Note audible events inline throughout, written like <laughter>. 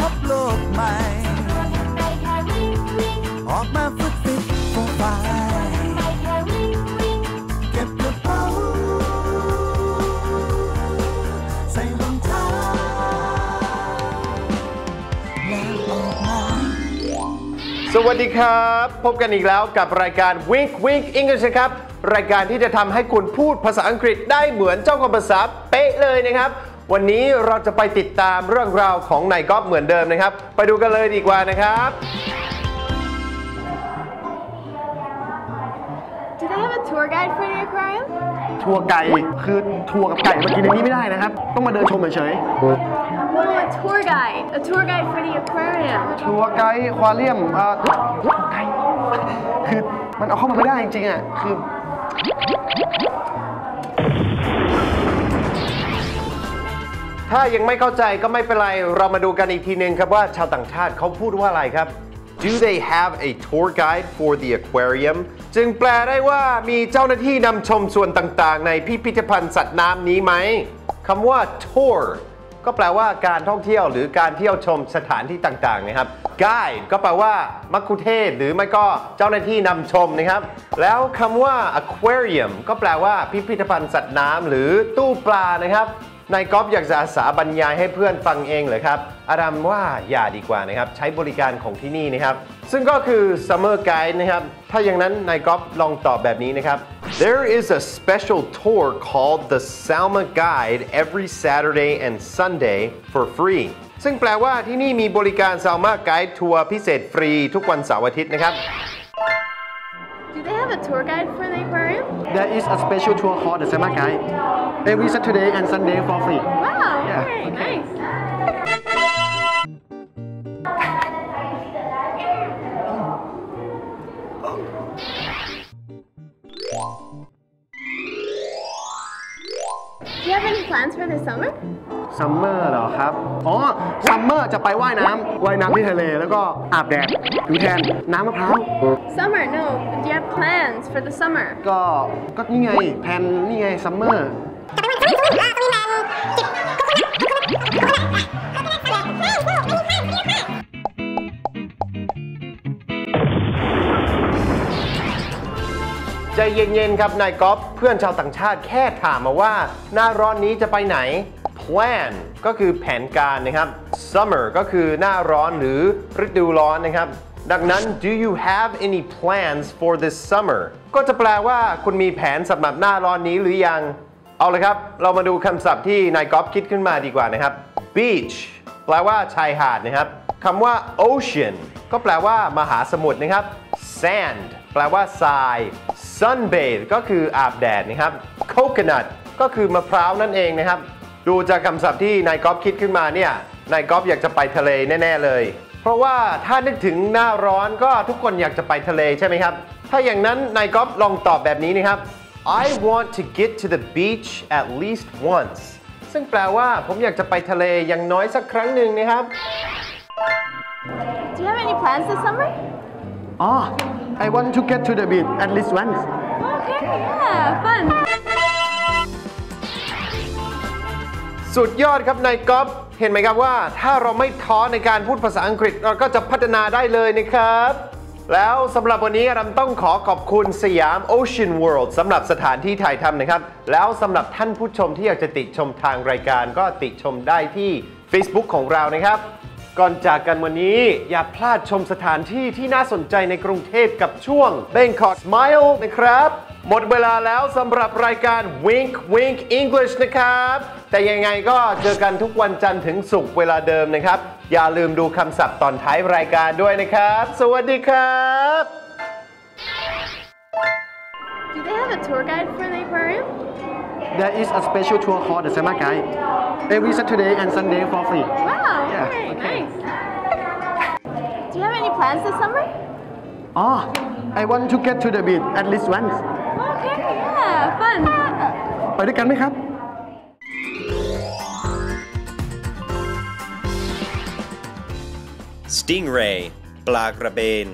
พบโลกใหม่ ออกมาฝึกฟิตฟูไฟเก็บกระเป๋าใส่รองเท้าแล้วออกมา สวัสดีครับ พบกันอีกแล้วกับรายการ Wink Wink English นะครับ รายการที่จะทำให้คุณพูดภาษาอังกฤษได้เหมือนเจ้าของภาษาเป๊ะเลยนะครับ วันนี้เราจะไปติดตามเรื่องราวของนายก๊อฟเหมือนเดิมนะครับ ไปดูกันเลยดีกว่านะครับ Do they have a tour guide for the aquarium? ทัวร์ไก่คือทัวร์กับไก่มากินในนี้ไม่ได้นะครับ ต้องมาเดินชมเฉย No, a tour guide. A tour guide for the aquarium. ๆ ทัวร์ไกด์ควาเรียมเอ่อไก่คือมันเอาเข้ามาไม่ได้จริงๆอะคือ ถ้ายังไม่เข้าใจก็ไม่เป็นไร เรามาดูกันอีกทีหนึ่งครับว่าชาวต่างชาติเขาพูดว่าอะไรครับ Do they have a tour guide for the aquarium จึงแปลได้ว่ามีเจ้าหน้าที่นำชมส่วนต่างๆ ในพิพิธภัณฑ์สัตว์น้ำนี้ไหมคำว่า tour ก็แปลว่าการท่องเที่ยวหรือการเที่ยวชมสถานที่ต่างๆนะครับ guide ก็แปลว่ามัคคุเทศหรือไม่ก็เจ้าหน้าที่นำชมนะครับ แล้วคำว่า aquarium ก็แปลว่าพิพิธภัณฑ์สัตว์น้ำหรือตู้ปลานะครับ นายก๊อฟอยากจะอาสาบรรยายให้เพื่อนฟังเองเหรอครับ อาดัมว่าอย่าดีกว่านะครับ ใช้บริการของที่นี่นะครับ ซึ่งก็คือ Summer Guide นะครับ ถ้าอย่างนั้นนายก๊อฟลองตอบแบบนี้นะครับ There is a special tour called the Salma Guide every Saturday and Sunday for free ซึ่งแปลว่าที่นี่มีบริการ Salma Guide ทัวร์พิเศษฟรีทุกวันเสาร์อาทิตย์นะครับ Do they have a tour guide for the aquarium? there is a special tour called the Sema Guide every Saturday and Sunday for free Wow, Yeah, very okay. nice. Plans for the summer? ซัมเมอร์เหรอครับ อ๋อ ซัมเมอร์จะไปว่ายน้ำว่ายน้ำที่ทะเลแล้วก็อาบแดดผิวแทนน้ำมะพร้าว Summer, no. Do you have plans for the summer? ก็ ก็นี่ไง แพนนี่ไงซัมเมอร์ เย็นๆครับนายก๊อฟเพื่อนชาวต่างชาติแค่ถามมาว่า หน้าร้อนนี้จะไปไหน plan ก็คือแผนการนะครับ summer ก็คือหน้าร้อนหรือฤดูร้อนนะครับ ดังนั้น do you have any plans for this summer ก็จะแปลว่าคุณมีแผนสำหรับหน้าร้อนนี้หรือยัง เอาเลยครับ เรามาดูคำศัพท์ที่นายก๊อฟคิดขึ้นมาดีกว่านะครับ beach แปลว่าชายหาดนะครับคำว่า ocean ก็แปลว่ามหาสมุทรนะครับ sand แปลว่าทราย sunbathe ก็คืออาบแดดนะครับ coconut ก็คือมะพร้าวนั่นเองนะครับ ดูจากคำศัพท์ที่นายก๊อฟคิดขึ้นมาเนี่ย นายก๊อฟอยากจะไปทะเลแน่ ๆ เลย เพราะว่าถ้านึกถึงหน้าร้อนก็ทุกคนอยากจะไปทะเลใช่ไหมครับ ถ้าอย่างนั้นนายก๊อฟลองตอบแบบนี้นะครับ I want to get to the beach at least once ซึ่งแปลว่าผมอยากจะไปทะเลอย่างน้อยสักครั้งหนึ่งนะครับ Do you have any plans this summer? อ๋อ I want to get to the beach at least once Okay, yeah, fun. สุดยอดครับนายก๊อฟเห็นไหมครับว่าถ้าเราไม่ท้อในการพูดภาษาอังกฤษเราก็จะพัฒนาได้เลยนะครับ แล้วสำหรับวันนี้เราต้องขอขอบคุณสยาม Ocean World สำหรับสถานที่ถ่ายทำนะครับ แล้วสำหรับท่านผู้ชมที่อยากจะติชมทางรายการก็ติชมได้ที่ Facebook ของเรานะครับ ก่อนจากกันวันนี้อย่าพลาดชมสถานที่ที่น่าสนใจในกรุงเทพกับช่วง Bangkok Smile นะครับ หมดเวลาแล้วสำหรับรายการ Wink Wink English นะครับ แต่ยังไงก็เจอกันทุกวันจันทร์ถึงศุกร์เวลาเดิมนะครับ อย่าลืมดูคำศัพท์ตอนท้ายรายการด้วยนะครับ สวัสดีครับ Do they have a tour guide for the aquarium? there is a special tour called the Summer Guide every Saturday and Sunday for free Wow, Yeah, okay, okay. nice. <laughs> Do you have any plans this summer? oh I want to get to the beach at least once Okay, yeah, fun. ไปด้วยกันไหมครับ Stingray ปลากระเบน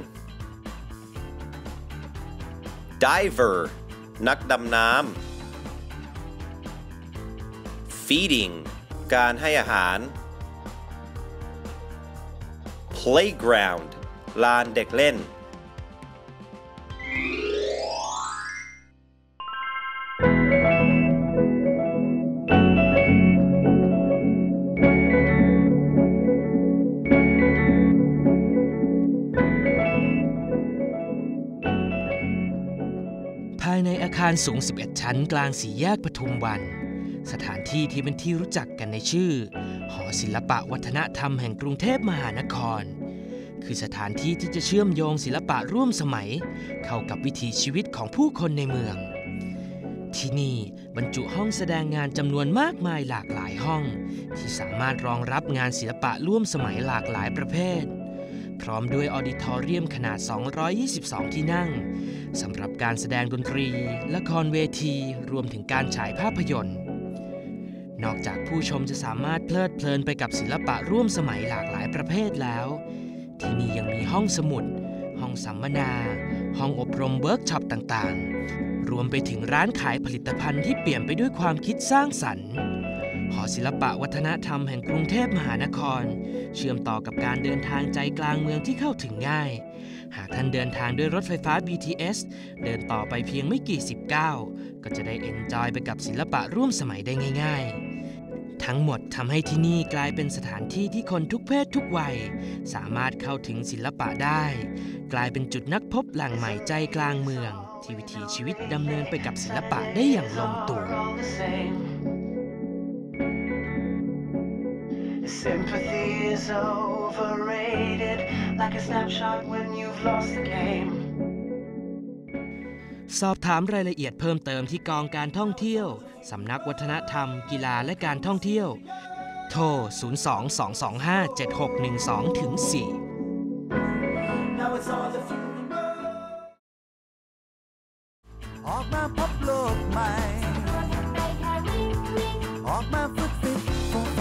Diver นักดำน้ำ Feeding การให้อาหาร Playground ลานเด็กเล่น ภายในอาคารสูง 11 ชั้นกลางสี่แยกปทุมวัน สถานที่ที่เป็นที่รู้จักกันในชื่อ หอศิลปะวัฒนธรรมแห่งกรุงเทพมหานคร คือสถานที่ที่จะเชื่อมโยงศิลปะร่วมสมัย เข้ากับวิถีชีวิตของผู้คนในเมือง ที่นี่บรรจุห้องแสดงงานจำนวนมากมายหลากหลายห้อง ที่สามารถรองรับงานศิลปะร่วมสมัยหลากหลายประเภทพร้อมด้วยออดิทอเรียมขนาด 222 ที่นั่ง สำหรับการแสดงดนตรี ละครเวที รวมถึงการฉายภาพยนตร์ นอกจากผู้ชมจะสามารถเพลิดเพลินไปกับศิลปะร่วมสมัยหลากหลายประเภทแล้ว ที่นี่ยังมีห้องสมุด ห้องสัมมนา ห้องอบรมเวิร์กช็อปต่างๆ รวมไปถึงร้านขายผลิตภัณฑ์ที่เปลี่ยนไปด้วยความคิดสร้างสรรค์หอศิลปะวัฒนธรรมแห่งกรุงเทพมหานคร เชื่อมต่อกับการเดินทางใจกลางเมืองที่เข้าถึงง่าย หากท่านเดินทางด้วยรถไฟฟ้า BTS เดินต่อไปเพียงไม่กี่สิบก้าวก็จะได้เอนจอยไปกับศิลปะร่วมสมัยได้ง่าย ๆ ทั้งหมดทำให้ที่นี่กลายเป็นสถานที่ที่คนทุกเพศทุกวัย สามารถเข้าถึงศิลปะได้ กลายเป็นจุดนักพบแหล่งใหม่ใจกลางเมือง ที่วิถีชีวิตดำเนินไปกับศิลปะได้อย่างลงตัว Sympathy is overrated, like a snapshot when you've lost the game. สอบถามรายละเอียดเพิ่มเติมที่กองการท่องเที่ยว สำนักวัฒนธรรม กีฬาและการท่องเที่ยว โทร 022257612ถึง4ออกมาพบโลกใหม่ ออกมาฝึกฟิตโปรไฟ